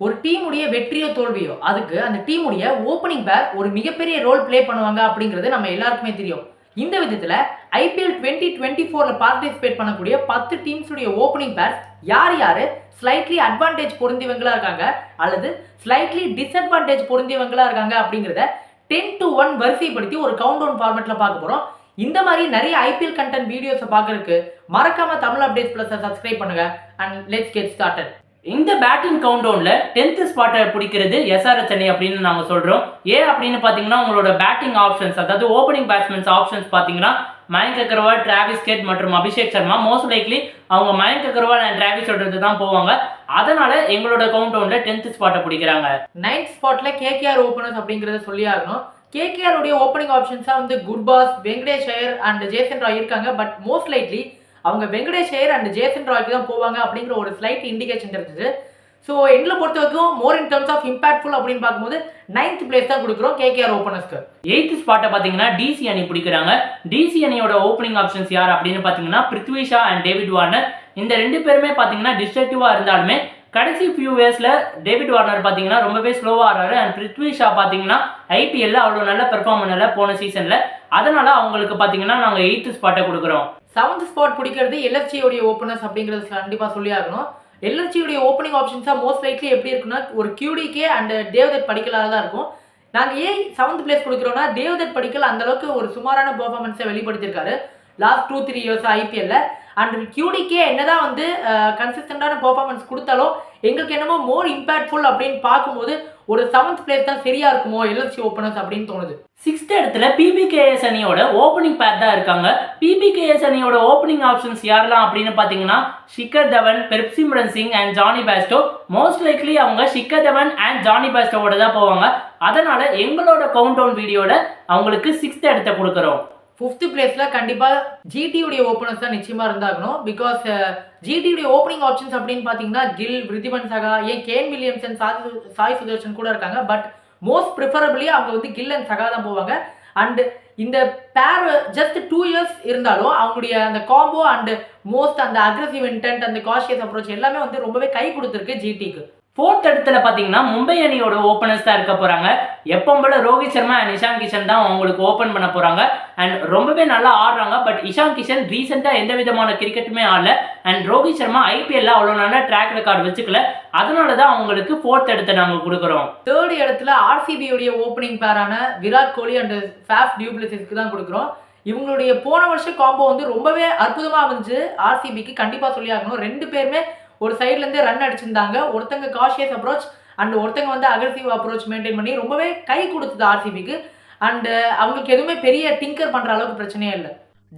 ஒரு டீமுடைய வெற்றியோ தோல்வியோ அதுக்கு அந்த டீமுடைய ஓப்பனிங் பேர் ஒரு மிகப்பெரிய ரோல் ப்ளே பண்ணுவாங்க அப்படிங்கிறது நம்ம எல்லாருக்குமே தெரியும். இந்த விதத்தில் ஐபிஎல் டுவெண்ட்டி டுவெண்ட்டி ஃபோரில் பார்ட்டிசிபேட் பண்ணக்கூடிய பத்து டீம்ஸுடைய ஓப்பனிங் பேர்ஸ் யார் யார்? ஸ்லைட்லி அட்வான்டேஜ் பொருந்தியவங்களா இருக்காங்க அல்லது ஸ்லைட்லி டிஸ்அட்வான்டேஜ் பொருந்தியவங்களா இருக்காங்க அப்படிங்கிறத டென் டு ஒன் வரிசைப்படுத்தி ஒரு கவுண்ட் டவுன் ஃபார்மெட்டில் பார்க்க போகிறோம் இந்த மாதிரி நிறைய ஐபிஎல் கண்டென்ட் வீடியோஸை பார்க்கறதுக்கு மறக்காமல் தமிழ் அப்டேட் ப்ளஸை சப்ஸ்கிரைப் பண்ணுங்கள் அண்ட் லெட்ஸ் கெட் ஸ்டார்டட் இந்த பேட்டிங் கவுண்டவுனில் டென்த்து ஸ்பாட்டை பிடிக்கிறது எஸ்ஆர்எஸ் சென்னை அப்படின்னு நாங்கள் சொல்கிறோம் ஏன் அப்படின்னு பார்த்தீங்கன்னா உங்களோட பேட்டிங் ஆப்ஷன்ஸ் அதாவது ஓப்பனிங் பேட்ஸ்மேன்ஸ் ஆப்ஷன்ஸ் பார்த்தீங்கன்னா மயங்க் அகர்வால் டிராவிஸ் கேட் மற்றும் அபிஷேக் சர்மா மோஸ்ட் லைக்லி அவங்க மயங்க் அகர்வால் அண்ட் டிராவிஸ் சொல்றது தான் போவாங்க. அதனால எங்களோட கவுண்டவுன்ல டென்த் ஸ்பாட்டை பிடிக்கிறாங்க. நைன்த் ஸ்பாட்ல கேகேஆர் ஓப்பனர்ஸ் அப்படிங்கிறத சொல்லி ஆகணும் கேகேஆருடைய ஓப்பனிங் ஆப்ஷன்ஸாக வந்து Gurbaz Venkatesh Iyer and Jason Roy இருக்காங்க. பட் மோஸ்ட் லைட்லி அவங்க வெங்கடேஷ் ஐயர் அண்ட் ஜேசன் ராய்க்கு தான் போவாங்க அப்படிங்கிற ஒரு ஸ்லைட் இண்டிகேஷன் இருந்தது ஸோ எங்களை பொறுத்த வரைக்கும் more in terms of impactful அப்படின்னு பார்க்கும்போது நைன்த் பிளேஸ் தான் கொடுக்குறோம் கேகேஆர் ஓப்பனர்ஸ்க்கு எயித்து ஸ்பாட்டை பார்த்தீங்கன்னா டிசி அணி பிடிக்கிறாங்க. டிசி அணியோட ஓப்பனிங் ஆப்ஷன்ஸ் யார் அப்படின்னு பார்த்தீங்கன்னா Prithvi Shaw and David Warner. இந்த ரெண்டு பேருமே பார்த்தீங்கன்னா டிஸ்ட்ரக்டிவாக இருந்தாலுமே கடைசி ஃபியூ இயர்ஸில் டேவிட் வார்னர் பார்த்தீங்கன்னா ரொம்பவே ஸ்லோவாக ஆடுறாரு. அண்ட் பிருத்வி ஷா பார்த்தீங்கன்னா ஐபிஎல்ல அவ்வளோ நல்ல பெர்ஃபார்ம் பண்ணல போன சீசனில் அதனால அவங்களுக்கு பார்த்தீங்கன்னா நாங்கள் எயித்து ஸ்பாட்டை கொடுக்குறோம். செவன்த் ஸ்பாட் பிடிக்கிறது எல்எஃப்சியோடைய ஓப்பனர்ஸ் அப்படிங்கிறது கண்டிப்பாக சொல்லி ஆகணும். எல்எஃப்சியோடைய ஓப்பனிங் ஆப்ஷன்ஸாக மோஸ்ட் லைட்லி எப்படி இருக்குன்னா ஒரு QDK அண்ட் தேவதத் படிக்கலாக தான் இருக்கும். நாங்கள் ஏன் செவன்த் பிளேஸ் கொடுக்குறோம்னா தேவதத் படிக்கல் அந்த அளவுக்கு ஒரு சுமாரான பெர்ஃபார்மன்ஸை வெளிப்படுத்தியிருக்காரு லாஸ்ட் டூ த்ரீ இயர்ஸ் ஐபிஎல்ல அண்ட் கியூடிக்கே என்னதான் வந்து கன்சிஸ்டண்டான பர்ஃபார்மன்ஸ் கொடுத்தாலும் எங்களுக்கு என்னமோ மோர் இம்பாக்ட்ஃபுல் அப்படின்னு பார்க்கும்போது ஒரு செவன்த் பிளேஸ் தான் சரியா இருக்குமோ எல்எல்சி ஓப்பனர்ஸ் அப்படின்னு தோணுது. சிக்ஸ்த் இடத்துல பிபிகேஎஸ் அணியோட ஓப்பனிங் பேர் தான் இருக்காங்க. பிபிகேஎஸ் அணியோட ஓப்பனிங் ஆப்ஷன்ஸ் யாரெல்லாம் அப்படின்னு பார்த்தீங்கன்னா Shikhar Dhawan Prabhsimran Singh and Jonny Bairstow most likely அவங்க ஷிக்கர் தவன் அண்ட் ஜானி பேஸ்டோவோட தான் போவாங்க. அதனால எங்களோட கவுண்ட் டவுன் வீடியோவில் அவங்களுக்கு சிக்ஸ்த் இடத்த கொடுக்குறோம். ஃபிஃப்த் பிளேஸில் கண்டிப்பாக ஜிடியுடைய ஓப்பனர்ஸ் தான் நிச்சயமாக இருந்தாகணும். பிகாஸ் ஜிடியுடைய ஓப்பனிங் ஆப்ஷன்ஸ் அப்படின்னு பார்த்தீங்கன்னா கில் ரிதிபன் சகா ஏன் கேன் வில்லியம்சன் சாய் சு- சாய் சுதர்ஷன் கூட இருக்காங்க. பட் மோஸ்ட் ப்ரிஃபரபிளி அவங்க வந்து கில் அண்ட் சகா தான் போவாங்க. அண்டு இந்த பேர் ஜஸ்ட் டூ இயர்ஸ் இருந்தாலும் அவங்களுடைய அந்த காம்போ அண்டு மோஸ்ட் அந்த அக்ரஸிவ் இன்டென்ட் அந்த காஷியஸ் அப்ரோச் எல்லாமே வந்து ரொம்பவே கை கொடுத்துருக்கு ஜிடிக்கு ஃபோர்த் இடத்துல பார்த்தீங்கன்னா மும்பை அணியோட ஓப்பனர்ஸ் தான் இருக்க போகிறாங்க எப்பவும் போல ரோஹித் சர்மா அண்ட் இஷான் கிஷன் தான் அவங்களுக்கு ஓப்பன் பண்ண போகிறாங்க அண்ட் ரொம்பவே நல்லா ஆடுறாங்க. பட் இஷான் கிஷன் ரீசெண்டாக எந்த விதமான கிரிக்கெட்டுமே ஆடல. அண்ட் ரோஹித் சர்மா ஐபிஎல்ல அவ்வளோ நல்ல ட்ராக் ரெக்கார்டு வச்சுக்கல. அதனால தான் அவங்களுக்கு ஃபோர்த் இடத்தை நாங்கள் கொடுக்குறோம். தேர்ட் இடத்துல ஆர்சிபியுடைய ஓப்பனிங் பேரான விராட் கோலி அண்ட் ஃபேஃப் டியூப்ளிசிஸ்க்கு தான் கொடுக்குறோம். இவங்களுடைய போன வருஷம் காம்போ வந்து ரொம்பவே அற்புதமாக இருந்துச்சு. ஆர்சிபிக்கு கண்டிப்பாக சொல்லி ஆகணும் ரெண்டு பேருமே ஒரு சைட்லேருந்து ரன் அடிச்சிருந்தாங்க. ஒருத்தங்க காஷியஸ் அப்ரோச் அண்ட் ஒருத்தங்க வந்து அக்ரஸிவ் அப்ரோச் மெயின்டைன் பண்ணி ரொம்பவே கை கொடுத்தது ஆர்சிபிக்கு அண்டு அவங்களுக்கு எதுவுமே பெரிய டிங்கர் பண்ற அளவுக்கு பிரச்சனையே இல்லை.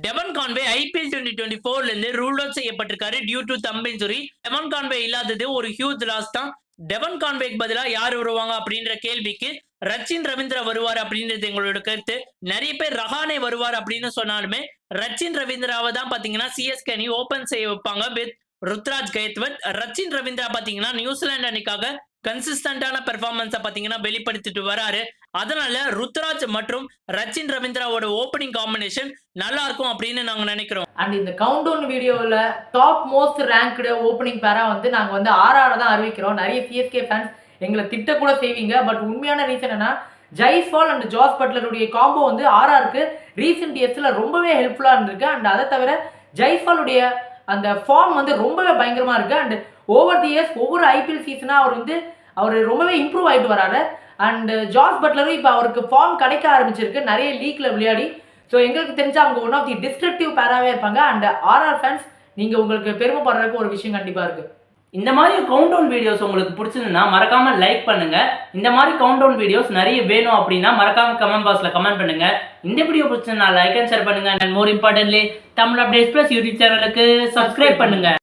Devon Conway IPL twenty twenty ஃபோர்ல இருந்து rule out செய்யப்பட்டிருக்காரு due to them injury Devon Conway இல்லாதது ஒரு ஹியூஜ் லாஸ் தான். டெவன் கான்வேக்கு பதிலா யார் வருவாங்க அப்படின்ற கேள்விக்கு ரச்சின் ரவீந்திரா வருவார் அப்படின்றது எங்களோட கருத்து. நிறைய பேர் ரஹானே வருவார் அப்படின்னு சொன்னாலுமே ரச்சின் ரவீந்திராவை தான் பாத்தீங்கன்னா சிஎஸ்கே அணி ஓபன் செய்ய வைப்பாங்க வித் ருத்ராஜ் கைத்வத் ரச்சின் ரவீந்திரா பாத்தீங்கன்னா நியூசிலாந்து அணிக்காக கன்சிஸ்டன்டான பெர்ஃபார்மன்ஸை பாத்தீங்கன்னா வெளிப்படுத்திட்டு வராரு. அதனால ருத்ராஜ் மற்றும் ரச்சின் ரவீந்திராவோட ஓப்பனிங் காம்பினேஷன் நல்லா இருக்கும் அப்படின்னு நாங்க நினைக்கிறோம். அண்ட் இந்த கவுண்ட் டவுன் வீடியோவில் டாப் மோஸ்ட் ரேங்க்டு ஓப்பனிங் பேராக வந்து நாங்கள் வந்து ஆர்ஆர் தான் அறிவிக்கிறோம். நிறைய சிஎஸ்கே ஃபேன்ஸ் எங்களை திட்டக்கூட செய்வீங்க. பட் உண்மையான ரீசன் என்ன ஜெய்ஸ்வால் அண்ட் ஜாஸ் பட்லருடைய காம்போ வந்து ஆர்ஆருக்கு ரீசெண்ட் இயர்ஸில் ரொம்பவே ஹெல்ப்ஃபுல்லாக இருந்திருக்கு. அண்ட் அதை தவிர ஜெய்ஸ்வாலுடைய அந்த ஃபார்ம் வந்து ரொம்பவே பயங்கரமாக இருக்குது அண்ட் ஓவர் தி இயர்ஸ் ஒவ்வொரு ஐபிஎல் சீசனாக அவர் வந்து அவர் ரொம்பவே இம்ப்ரூவ் ஆகிட்டு வராரு. அண்ட் ஜார்ஜ் பட்லரும் இப்போ அவருக்கு ஃபார்ம் கிடைக்க ஆரம்பிச்சிருக்கு. நிறைய லீக்ல விளையாடி. ஸோ எங்களுக்கு தெரிஞ்ச அவங்க ஒன் ஆஃப் தி டிஸ்ட்ரக்டிவ் பேராகவே இருப்பாங்க. அண்ட் ஆர்ஆர் ஃபேன்ஸ் நீங்கள் உங்களுக்கு பெருமைப்படுறதுக்கு ஒரு விஷயம் கண்டிப்பாக இருக்குது இந்த மாதிரி கவுண்ட் டவுன் வீடியோஸ் உங்களுக்கு பிடிச்சிருந்தா மறக்காம லைக் பண்ணுங்க. இந்த மாதிரி கவுண்ட் டவுன் வீடியோஸ் நிறைய வேணும் அப்படின்னா மறக்காம கமெண்ட் பாக்ஸ்ல கமெண்ட் பண்ணுங்க. இந்த வீடியோ பிடிச்சிருந்தா லைக் அண்ட் ஷேர் பண்ணுங்க. And more importantly Tamil updates plus YouTube சேனலுக்கு சப்ஸ்கிரைப் பண்ணுங்க.